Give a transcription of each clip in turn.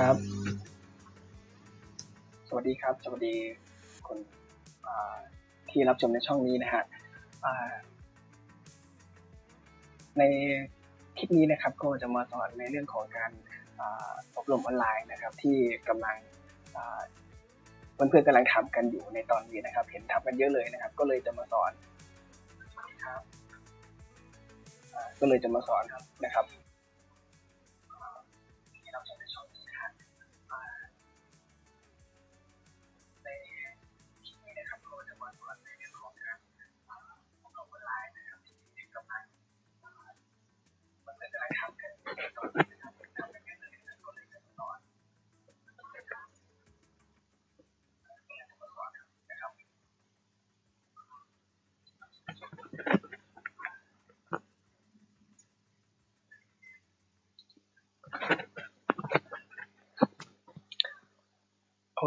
ครับ สวัสดีครับ สวัสดีคนที่รับชมในช่องนี้นะฮะในคลิปนี้นะครับก็จะมาสอนในเรื่องของการอบรมออนไลน์นะครับ ที่กำลังเพื่อนๆกำลังทำกันอยู่ในตอนนี้นะครับ เห็นทำกันเยอะเลยนะครับ ก็เลยจะมาสอนครับก็เลยจะมาสอนครับนะครับ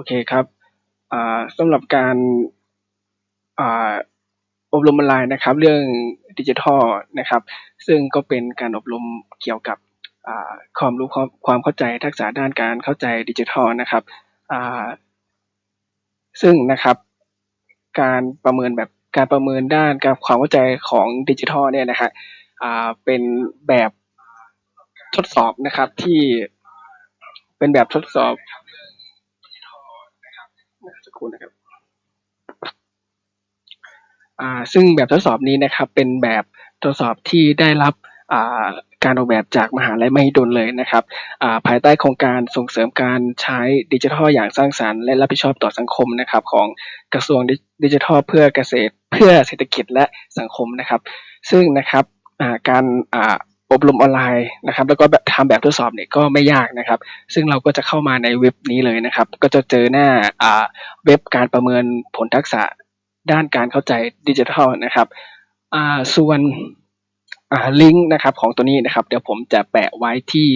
เคครับสำหรับการอบรมออนไลน์นะครับ เรื่องดิจิทัลนะครับ ซึ่งก็เป็นการอบรมเกี่ยวกับความรู้ความความเข้าใจทักษะด้านการเข้าใจดิจิทัลนะครับซึ่งนะครับ การประเมินแบบการประเมินด้านการความเข้าใจของดิจิทัลเนี่ยนะฮะอ่าเป็นแบบทดสอบนะครับที่เป็นแบบทดสอบ ครู่นะครับซึ่งแบบทดสอบนี้นะครับเป็นแบบทดสอบที่ได้รับาการออกแบบจากมหาลัยมหิดลเลยนะครับาภายใต้โครงการส่งเสริมการใช้ดิจิทัลอย่างสร้างสรรค์และรับผิดชอบต่อสังคมนะครับของกระทรวงดิจิทัลเพื่อเกษตร เพื่อเศรษฐกิจและสังคมนะครับ ซึ่งนะครับาการ อบรมออนไลน์นะครับ แล้วก็แบบทำแบบทดสอบเนี่ยก็ไม่ยากนะครับ ซึ่งเราก็จะเข้ามาในเว็บนี้เลยนะครับ ก็จะเจอหน้าอ่าเว็บการประเมินผลทักษะด้านการเข้าใจดิจิทัลนะครับอ่าส่วนอ่าลิงก์นะครับของตัวนี้นะครับ เดี๋ยวผมจะแปะไว้ที่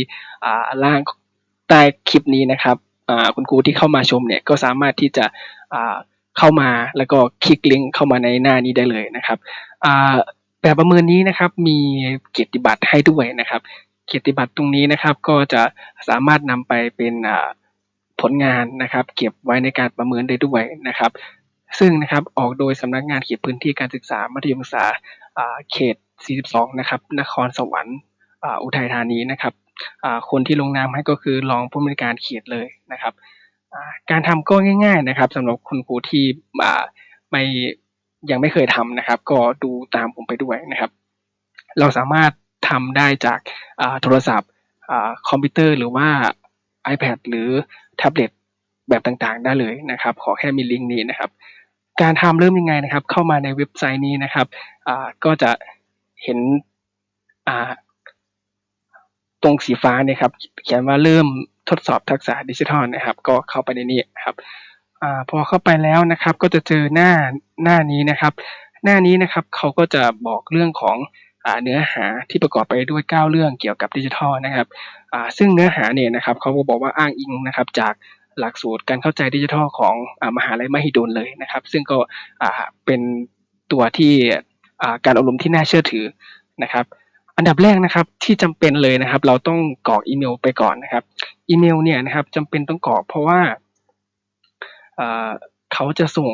อ่าล่างใต้คลิปนี้นะครับอ่าคุณครูที่เข้ามาชมเนี่ยก็สามารถที่จะอ่าเข้ามาแล้วก็คลิกลิงก์เข้ามาในหน้านี้ได้เลยนะครับอ่า แบบประเมินนี้นะครับมีเกียรติบัตรให้ด้วยนะครับ เกียรติบัตรตรงนี้นะครับ ก็จะสามารถนำไปเป็นผลงานนะครับ เก็บไว้ในการประเมินได้ด้วยนะครับ ซึ่งนะครับออกโดยสำนักงานเขตพื้นที่การศึกษามัธยมศึกษาเขต 42 นะครับ นครสวรรค์อุทัยธานีนะครับคนที่ลงนามให้ก็คือรองผู้อำนวยการเขตเลยนะครับ การทำก็ง่าย ๆนะครับสำหรับคุณครูที่อ่าไม่ ยังไม่เคยทำนะครับ ก็ดูตามผมไปด้วยนะครับ เราสามารถทำได้จากโทรศัพท์อคอมพิวเตอร์หรือว่า iPad หรือแท็บเล็ตแบบต่างๆ ได้เลยนะครับ ขอแค่มีลิงก์นี้นะครับ การทำเริ่มยังไงนะครับ เข้ามาในเว็บไซต์นี้นะครับก็จะเห็นตรงสีฟ้าเนี่ยครับ เขียนว่าเริ่มทดสอบทักษะดิจิทัลนะครับ ก็เข้าไปในนี้นะครับ อ่าพอเข้าไปแล้วนะครับ ก็จะเจอหน้าหน้านี้นะครับ หน้านี้นะครับเขาก็จะบอกเรื่องของอเนื้อหาที่ประกอบไปด้วย 9 เรื่องเกี่ยวกับดิจิทัลนะครับซึ่งเนื้อหาเนี่ยนะครับเขาก็บอกว่าอ้างอิงนะครับจากหลักสูตรการเข้าใจดิจิทัลของอมหาลัยมหิดลเลยนะครับ ซึ่งก็เป็นตัวที่การอบรมที่น่าเชื่อถือนะครับ อันดับแรกนะครับที่จำเป็นเลยนะครับ เราต้องกรอกอีเมลไปก่อนนะครับ อีเมลเนี่ยนะครับจำเป็นต้องกรอกเพราะว่า เขาจะส่ง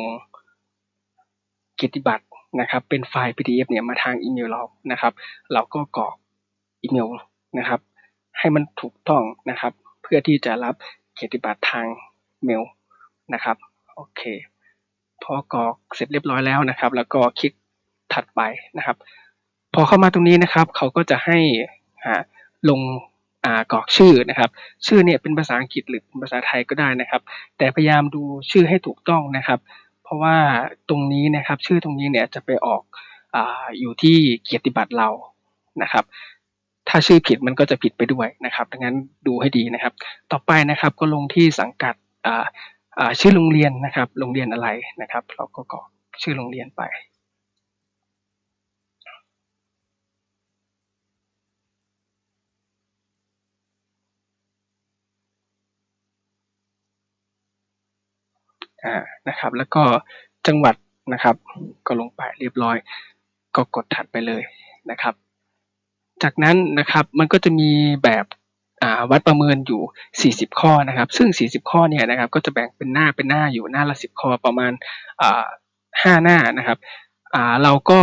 เกียรติบัตรนะครับ เป็นไฟล์ PDF เนี่ยมาทางอีเมลเรานะครับ เราก็กรอกอีเมลนะครับ ให้มันถูกต้องนะครับ เพื่อที่จะรับเกียรติบัตรทางเมลนะครับโอเค พอกรอกเสร็จเรียบร้อยแล้วนะครับ แล้วก็คลิกถัดไปนะครับ พอเข้ามาตรงนี้นะครับ เขาก็จะให้ลง อ่ากรอกชื่อนะครับ ชื่อเนี่ยเป็นภาษาอังกฤษหรือเป็นภาษาไทยก็ได้นะครับ แต่พยายามดูชื่อให้ถูกต้องนะครับ เพราะว่าตรงนี้นะครับ ชื่อตรงนี้เนี่ยจะไปออกอาอยู่ที่เกียรติบัตรเรานะครับ ถ้าชื่อผิดมันก็จะผิดไปด้วยนะครับดังนั้นดูให้ดีนะครับ ต่อไปนะครับก็ลงที่สังกัดอ่าชื่อโรงเรียนนะครับ โรงเรียนอะไรนะครับ เราก็กรอกชื่อโรงเรียนไป อ่านะครับ แล้วก็จังหวัดนะครับ ก็ลงไปเรียบร้อย ก็กดถัดไปเลยนะครับ จากนั้นนะครับมันก็จะมีแบบวัดประเมินอยู่ 40 ข้อนะครับ ซึ่ง 40 ข้อเนี่ยนะครับ ก็จะแบ่งเป็นหน้าเป็นหน้าอยู่หน้าละ 10 ข้อประมาณอ่า5หน้านะครับอ่าเราก็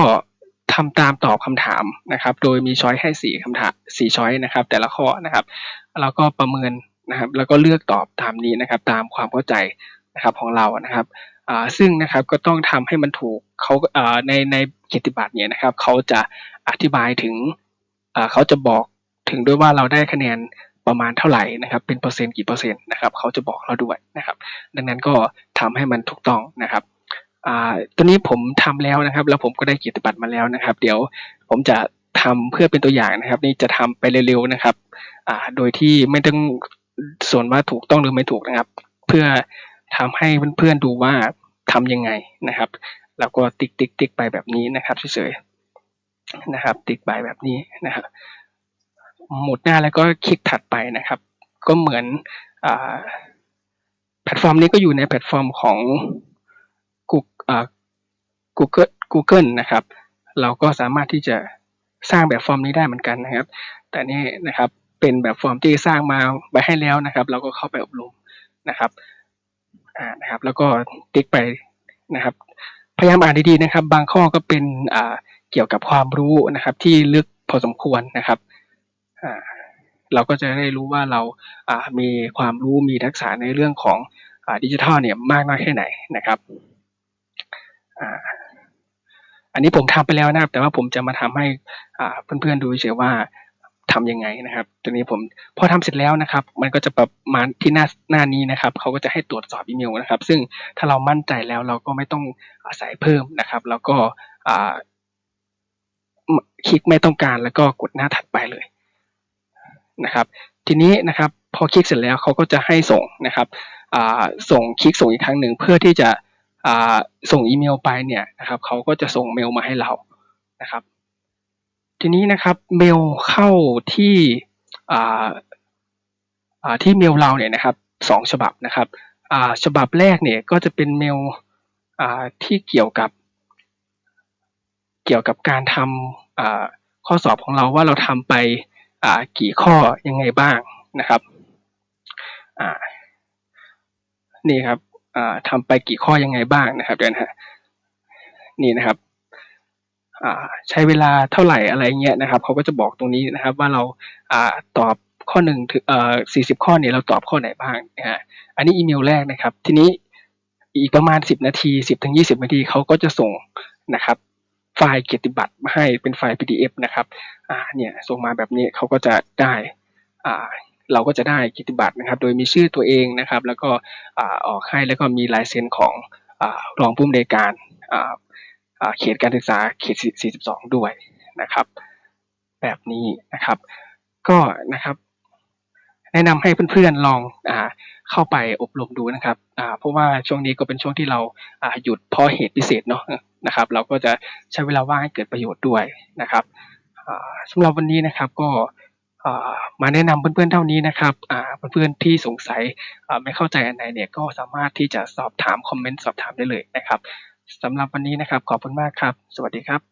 ทำตามตอบคำถามนะครับ โดยมีช้อยให้4คำถาม4ช้อยนะครับ แต่ละข้อนะครับ เราก็ประเมินนะครับ แล้วก็เลือกตอบตามนี้นะครับ ตามความเข้าใจ นะครับของเรานะครับอ่าซึ่งนะครับก็ต้องทำให้มันถูกเขาอ่าในในเกียรติบัตรเนี่ยนะครับเขาจะอธิบายถึงอ่าเขาจะบอกถึงด้วยว่าเราได้คะแนนประมาณเท่าไหร่นะครับเป็นเปอร์เซ็นต์กี่เปอร์เซ็นต์นะครับเขาจะบอกเราด้วยนะครับ ดังนั้นก็ทำให้มันถูกต้องนะครับอ่าตัวนี้ผมทำแล้วนะครับ แล้วผมก็ได้เกียรติบัตรมาแล้วนะครับ เดี๋ยวผมจะทำเพื่อเป็นตัวอย่างนะครับ นี่จะทำไปเร็วๆนะครับอ่าโดยที่ไม่ต้องส่วนว่าถูกต้องหรือไม่ถูกนะครับ เพื่อ ทำให้เพื่อนๆดูว่าทำยังไงนะครับ แล้วก็ติ๊กติ๊กติ๊กไปแบบนี้นะครับเฉยๆนะครับ ติ๊กไปแบบนี้นะครับ หมดหน้าแล้วก็คลิกถัดไปนะครับ ก็เหมือนอ่าแพลตฟอร์มนี้ก็อยู่ในแพลตฟอร์มของ Google อ่า Google Google นะครับ เราก็สามารถที่จะสร้างแบบฟอร์มนี้ได้เหมือนกันนะครับ แต่นี่นะครับเป็นแบบฟอร์มที่สร้างมาไว้ให้แล้วนะครับ เราก็เข้าไปอบรมนะครับ อ่านนะครับ แล้วก็ติ๊กไปนะครับ พยายามอ่านดีๆนะครับ บางข้อก็เป็นอ่าเกี่ยวกับความรู้นะครับ ที่ลึกพอสมควรนะครับอ่าเราก็จะได้รู้ว่าเราอ่ามีความรู้มีทักษะในเรื่องของอ่าดิจิทัลเนี่ยมากน้อยแค่ไหนนะครับอ่าอันนี้ผมทำไปแล้วนะครับ แต่ว่าผมจะมาทำให้อ่าเพื่อนๆดูเฉยว่า ทำยังไงนะครับ ตัวนี้ผมพอทำเสร็จแล้วนะครับ มันก็จะประมาที่หน้าหน้านี้นะครับเขาก็จะให้ตรวจสอบอีเมลนะครับ ซึ่งถ้าเรามั่นใจแล้วเราก็ไม่ต้องอาศัยเพิ่มนะครับ แล้วก็คลิกไม่ต้องการแล้วก็กดหน้าถัดไปเลยนะครับ ทีนี้นะครับพอคลิกเสร็จแล้วเขาก็จะให้ส่งนะครับส่งคลิกส่งอีกครั้งหนึ่งเพื่อที่จะส่งอีเมลไปเนี่ยนะครับเขาก็จะส่งเมลมาให้เรานะครับ ทีนี้นะครับเมลเข้าที่ที่เมลเราเนี่ยนะครับสองฉบับนะครับฉบับแรกเนี่ยก็จะเป็นเมลที่เกี่ยวกับ เกี่ยวกับการทำข้อสอบของเราว่าเราทำไปกี่ข้อยังไงบ้างนะครับนี่ครับทำไปกี่ข้อยังไงบ้างนะครับเดี๋ยวนะฮะนี่นะครับ ใช้เวลาเท่าไหร่อะไรเงี้ยนะครับเขาก็จะบอกตรงนี้นะครับว่าเราอตอบข้อหนึ่งถึงสี่สิบข้อเนี่ยเราตอบข้อไหนบ้างนะฮะอันนี้อีเมลแรกนะครับ ทีนี้อีกประมาณสิบนาทีสิบถึงยี่สิบนาทีเขาก็จะส่งนะครับไฟล์เกียรติบัตรมาให้เป็นไฟล์ PDF นะครับอ่าเนี่ยส่งมาแบบนี้เขาก็จะได้อ่าเราก็จะได้เกียรติบัตรนะครับ โดยมีชื่อตัวเองนะครับ แล้วก็ออกให้แล้วก็มีลายเซ็นของอรองผู้อำนวยการ เขตการศึกษาเขต 42 ด้วยนะครับ แบบนี้นะครับ ก็นะครับ แนะนำให้เพื่อนๆลองอ่าเข้าไปอบรมดูนะครับอ่าเพราะว่าช่วงนี้ก็เป็นช่วงที่เราอ่าหยุดเพราะเหตุพิเศษเนาะนะครับ เราก็จะใช้เวลาว่างให้เกิดประโยชน์ด้วยนะครับอ่าสำหรับวันนี้นะครับก็มาแนะนำเพื่อนๆเท่านี้นะครับเพื่อนๆที่สงสัยไม่เข้าใจอันไหนเนี่ยก็สามารถที่จะสอบถามคอมเมนต์สอบถามได้เลยนะครับ สำหรับวันนี้นะครับ ขอบคุณมากครับ สวัสดีครับ